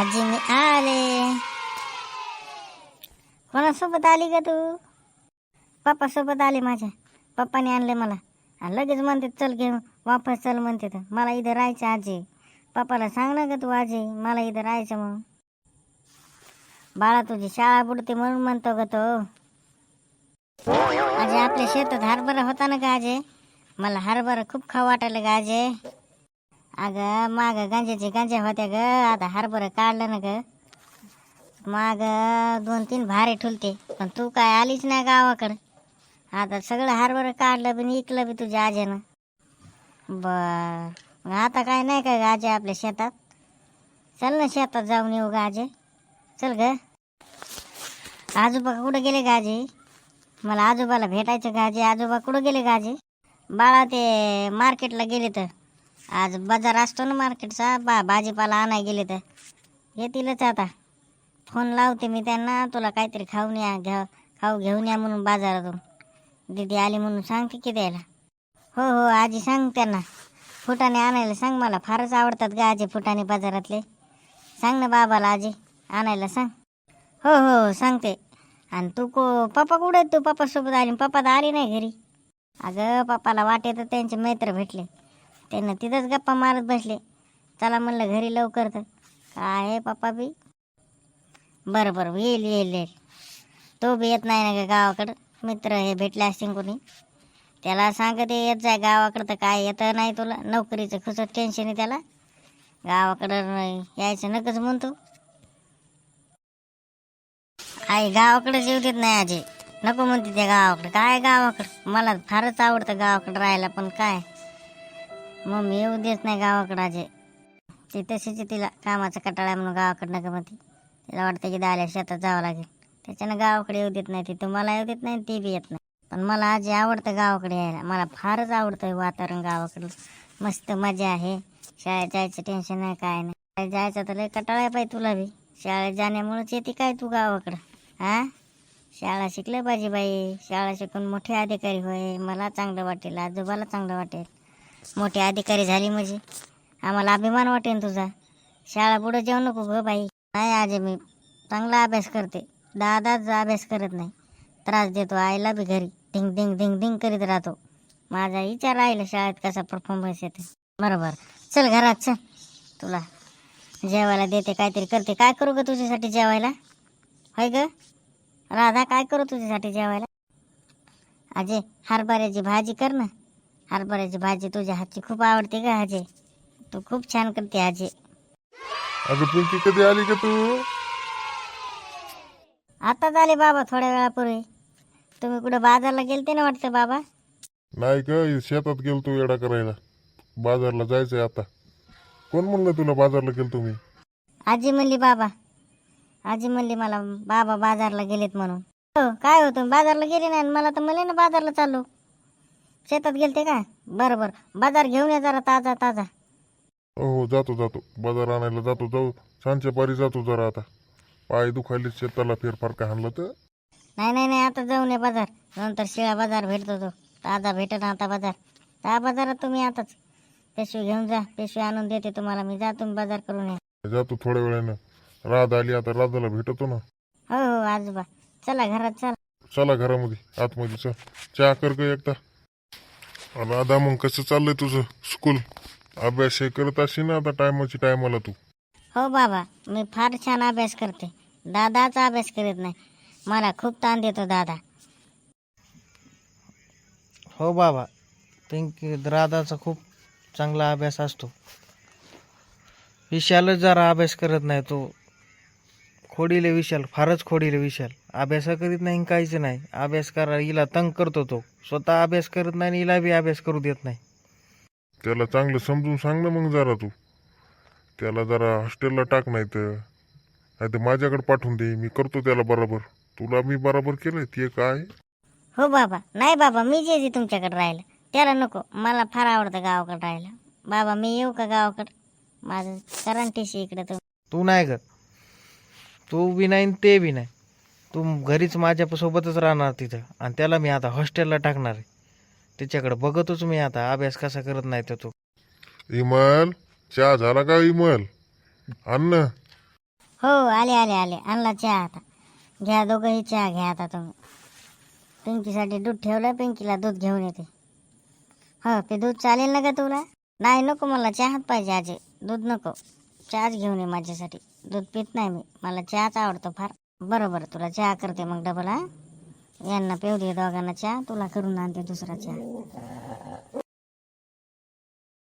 आजी मी आले कोणासोबत आली का तू पप्पा सोबत माझ्या पप्पाने आणले मला आणि लगेच म्हणते चल घेऊन. वापस चल म्हणते तर मला इथं राहायचं आजी. पप्पाला सांग ना ग तू आजी. मला इथं राहायचं म्हणून. बाळा तुझी शाळा बुडते म्हणून म्हणतो ग तो. आजी आपल्या शेतात हरभरा होता ना का आजे? मला हरभरा खूप खाऊ वाटायला का आजे. अगं माग गांज्याचे गांज्या होत्या ग. आता हरभरं काढलं ना ग. माग दोन तीन भारे ठुलते. पण तू काय आलीच नाही गावाकडं. आता सगळं हरभरं काढलं बी इकलं बी तुझ्या आज्यानं. बर. आता काय नाही का गाजे आपल्या शेतात? चल ना शेतात जाऊन येऊ गाजे आजे चल ग. आजोबा कुठं गेले गाजे मला आजोबाला भेटायचं का आजोबा कुठं गेले गाजे बाळा ते मार्केटला गेले तर. आज बाजार असतो ना मार्केटचा बा भाजीपाला आणाय गेले तर. येतीलच आता. फोन लावते मी त्यांना तुला काहीतरी खाऊन या घ्या खाऊ घेऊन या म्हणून बाजारातून. दीदी आली म्हणून सांगते की द्यायला. हो हो आजी सांग त्यांना. फुटाणे आणायला सांग मला फारच आवडतात गा आजी फुटाणे बाजारातले. सांग ना बाबाला आजी आणायला सांग. हो हो, हो सांगते. आणि तू को पप्पा कुठे तू पप्पासोबत आली पप्पा तर आली नाही घरी. अगं पप्पाला वाटे तर त्यांचे मित्र भेटले. त्यांना तिथंच गप्पा मारत बसले. चला म्हणलं घरी लवकर तर. काय आहे पप्पा बी? बरं बरं. येईल येईल येईल. तो बी येत नाही ना ग गावाकडं. मित्र हे भेटले असतील कोणी. त्याला सांगते येत जाय गावाकडं तर काय येतं नाही तुला. नोकरीचं खुसत टेन्शन आहे त्याला? गावाकडं यायचं नकच म्हणतो. आई गावाकडे येऊ देत नाही आजी. नको म्हणते त्या गावाकडं. काय गावाकडं? मला फारच आवडतं गावाकडं राहायला पण काय? मग मी येऊ देत नाही गावाकडं आजी. ती तशीच आहे तिला कामाचा कटाळा म्हणून गावाकडं नका ती तिला वाटतं की दाल्या शेतात जावं लागेल. त्याच्यानं गावाकडे येऊ देत नाही ती. तुम्हाला येऊ देत नाही ती बी येत नाही. पण मला आजी आवडतं गावाकडे यायला. मला फारच आवडतं वातावरण गावाकडं मस्त मजा आहे. शाळेत जायचं टेन्शन नाही काय नाही. शाळेत जायचं तर लय कटाळा आहे पाहिजे तुला बी. शाळेत जाण्यामुळेच येते काय तू गावाकडं? हा? शाळा शिकलं पाहिजे बाई. शाळा शिकून मोठे अधिकारी होय. मला चांगलं वाटेल. आजोबाला चांगलं वाटेल. मोठे अधिकारी झाली म्हणजे. आम्हाला अभिमान वाटेन तुझा. शाळा पुढे जाऊ नको ग बाई. नाही आज मी चांगला अभ्यास करते. दादाच अभ्यास करत नाही. त्रास देतो आईला बी घरी. धिंग धिंग धिंग धिंग करीत राहतो. माझा विचार राहिला शाळेत कसा परफॉर्मन्स येते बरोबर. चल घरात चल. तुला जेवायला देते काहीतरी करते. काय करू ग तुझ्यासाठी जेवायला? होय ग? राधा काय करू तुझ्यासाठी जेवायला? अजय हरभऱ्याची भाजी कर ना. हरभऱ्याची भाजी तुझ्या हातची खूप आवडते का अजय तू खूप छान करते अजय अगं पिंकी कधी आली का तू? आताच आले बाबा थोड्या वेळापूर्वी. तुम्ही कुठं बाजारला गेलते ना वाटतं बाबा? नाही का शेतात गेलतो येडा करायला. बाजारला जायचंय आता. कोण म्हणलं तुला बाजारला गेलतो मी आजी म्हणली बाबा. आजी म्हणली मला बाबा बाजारला गेलेत म्हणून. हो काय हो तुम्ही बाजारला गेले नाही आणि मला तर म्हणले ना बाजारला चाललो शेतात गेलते का? बरं बरं बाजार घेऊन या जरा ताजा ताजा. हो हो जातो जातो. बाजार आणायला जातो जाऊ. सांच्या पारी जातो जरा आता. पाय दुखायले शेताला फेरफार काय आणलं तर? नाही नाही नाही आता जाऊन या बाजार. नंतर शिळा बाजार भेटतो तो. ताजा भेटत आता बाजार. त्या बाजारात तुम्ही आताच. पेशवी घेऊन जा. पेशवी आणून देते तुम्हाला. मी जा तुम्ही बाजार करून या. जातो थोड्या वेळानं. राध आली आता राधाला भेटतो ना. हो हो आजोबा. चला घरात चला. चला घरामध्ये आतमध्ये. चल. चहा कर ग एकदा. राधा मग कसं चाललंय तुझं स्कूल अभ्यास हे करत असेल ना आता टायमाची टायमाला तू. हो बाबा मी फार छान अभ्यास करते. दादाचा अभ्यास करीत नाही. मला खूप ताण देतो दादा. हो बाबा पिंकी राधाचा खूप चांगला अभ्यास असतो. विशालच जरा अभ्यास करत नाही तो. खोडीले विशाल फारच खोडीले विशाल. अभ्यास करीत नाही काहीच नाही. अभ्यास करा हिला तंग करतो तो. स्वतः अभ्यास करत नाही आणि हिला बी अभ्यास करू देत नाही. त्याला चांगलं समजून सांग ना मग जरा तू. त्याला जरा हॉस्टेलला टाक नाही तर नाही तर माझ्याकडे पाठवून दे. मी करतो त्याला बरोबर. तुला मी बरोबर केलंय? ते काय? हो बाबा. नाही बाबा मी जे जे तुमच्याकडे राहिलं त्याला नको. मला फार आवडतं गावाकडे राहायला. बाबा मी येऊ का गावाकडं? माझं करंटीशी इकडे तर तू नाही ग तू बी नाही ते बी नाही. तू घरीच माझ्यासोबतच राहणार तिथं. आणि त्याला मी आता हॉस्टेलला टाकणार आहे. त्याच्याकडे बघतोच मी आता अभ्यास कसा करत नाही तर तो. इमल चहा झाला का इमल? आण ना. हो आले आले आले. आणला चहा आता. घ्या दोघंही चहा घ्या आता तुम्ही. पिंकीसाठी दूध ठेवलं पिंकीला दूध घेऊन येते. हो ते दूध चालेल ना का तुला? नाही नको मला. चहाच पाहिजे आजी. दूध नको. चहाच घेऊन ये माझ्यासाठी. दूध पित नाही मी. मला चहाच आवडतो फार. बरोबर तुला चहा करते मग डबल हा? यांना पिऊ दे दोघांना चहा तुला करून आणते दुसरा चहा.